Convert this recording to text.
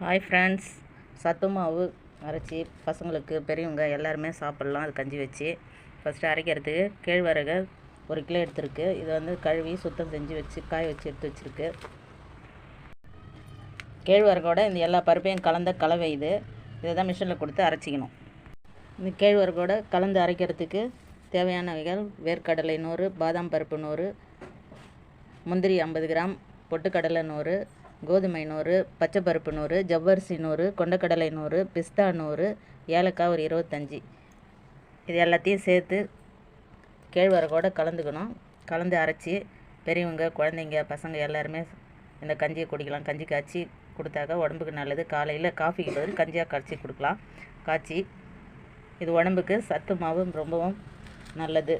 Hi friends சத்து மாவு அரைச்சி பசங்களுக்கு பெரியவங்க எல்லாருமே சாப்பிட்லாம். அது கஞ்சி வச்சு. ஃபஸ்ட்டு அரைக்கிறதுக்கு கேழ்வரகு ஒரு கிலோ எடுத்துருக்கு. இதை வந்து கழுவி சுத்தம் செஞ்சு வச்சு காய வச்சு எடுத்து வச்சுருக்கு. கேழ்வரகோட இந்த எல்லா பருப்பையும் கலந்த கலவை இது. இதை தான் மிஷினில் கொடுத்து அரைச்சிக்கணும். இந்த கேழ்வரகோட கலந்து அரைக்கிறதுக்கு தேவையானவைகள் வேர்க்கடலை நூறு பாதாம் பருப்பு நூறு முந்திரி ஐம்பது கிராம் பொட்டுக்கடலை நூறு கோதுமை நூறு பச்சை பருப்பு நூறு ஜவ்வரிசி நூறு கொண்டக்கடலை நூறு பிஸ்தா நூறு ஏலக்காய் ஒரு இருபத்தஞ்சி. இது எல்லாத்தையும் சேர்த்து கேழ்வரகோடு கலந்துக்கணும். கலந்து அரைச்சி பெரியவங்க குழந்தைங்க பசங்க எல்லாருமே இந்த கஞ்சியை குடிக்கலாம். கஞ்சி காய்ச்சி கொடுத்தாக்கா உடம்புக்கு நல்லது. காலையில் காஃபிக்கு பதில் கஞ்சியாக காய்ச்சி கொடுக்கலாம். காய்ச்சி இது உடம்புக்கு சத்து மாவும் ரொம்பவும் நல்லது.